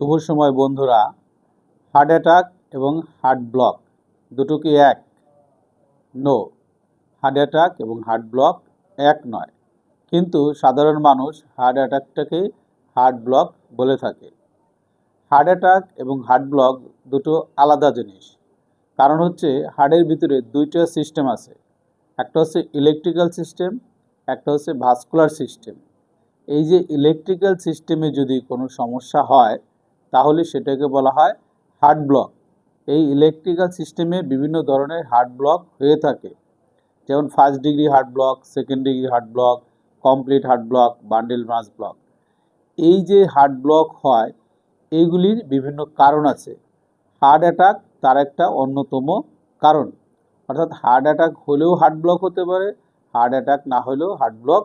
শুভ সময়, বন্ধুরা। Heart attack এবং হার্ট ব্লক দুটো কি এক? নো হার্ট অ্যাটাক এবং হার্ট ব্লক এক নয়। কিন্তু সাধারণ মানুষ হার্ট অ্যাটাকটাকে হার্ট ব্লক বলে থাকে। হার্ট অ্যাটাক এবং হার্ট ব্লক দুটো আলাদা জিনিস। কারণ হচ্ছে হার্টের ভিতরে দুইটা সিস্টেম আছে। একটা হচ্ছে ইলেকট্রিক্যাল সিস্টেম একটা হচ্ছে ভাস্কুলার সিস্টেম এই যে ইলেকট্রিক্যাল সিস্টেমে যদি কোনো সমস্যা হয় তাহলে সেটাকে বলা হয় হার্ট ব্লক। এই ইলেকট্রিক্যাল সিস্টেমে বিভিন্ন ধরনের হার্ট ব্লক হয়ে থাকে। যেমন first degree heart block, second degree heart block, complete heart block, bundle মাস ব্লক। এই যে হার্ট ব্লক হয় এইগুলির বিভিন্ন কারণ আছে। হার্ট অ্যাটাক তার একটা অন্যতম কারণ। অর্থাৎ হার্ট অ্যাটাক হলেও হার্ট ব্লক হতে পারে, হার্ট অ্যাটাক না হলেও হার্ট ব্লক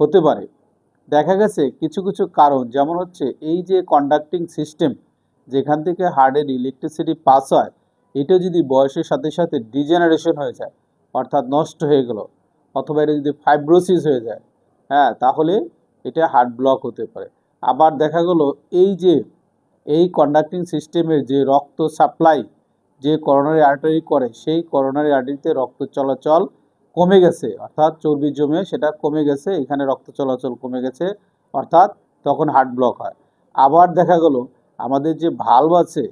হতে পারে। দেখা গেছে কিছু কিছু কারণ, যেমন হচ্ছে এই যে কন্ডাক্টিং সিস্টেম যেখান থেকে হার্ডের ইলেকট্রিসিটি পাস হয় এটা যদি বয়সের সাথে সাথে ডিজেনারেশন হয়ে যায়, অর্থাৎ নষ্ট হয়ে গেল, অথবা এটা যদি ফাইব্রোসিস হয়ে যায় হ্যাঁ তাহলে এটা হার্ট ব্লক হতে পারে। আবার দেখা গেল এই যে, এই কন্ডাক্টিং সিস্টেমের যে রক্ত সাপ্লাই যে করোনারি আর্টারি করে, সেই করোনারি আর্টারিতে রক্ত চলাচল কমে গেছে, অর্থাৎ চর্বি জমে সেটা কমে গেছে, এখানে রক্ত চলাচল কমে গেছে, অর্থাৎ তখন হার্ট ব্লক হয়। আবার দেখা গেল, আমাদের যে ভালভ আছে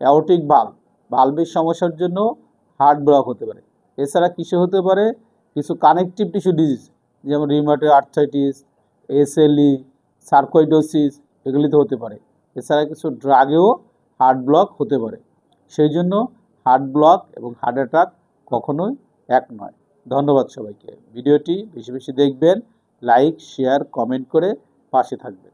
অ্যাওটিক ভালভ ভালভের সমস্যার জন্য হার্ট ব্লক হতে পারে। এছাড়া কিসে হতে পারে? কিছু কানেকটিভ টিস্যু ডিজিজ যেমন রিমাটোয় আর্থাইটিস এসএলই সার্কোইডোসিস এগুলিতে হতে পারে। এছাড়া কিছু ড্রাগেও হার্ট ব্লক হতে পারে। সেই জন্য হার্ট ব্লক এবং হার্ট অ্যাটাক কখনোই এক নয়। ধন্যবাদ সবাইকে। ভিডিওটি বেশি বেশি দেখবেন লাইক শেয়ার কমেন্ট করে পাশে থাকবেন।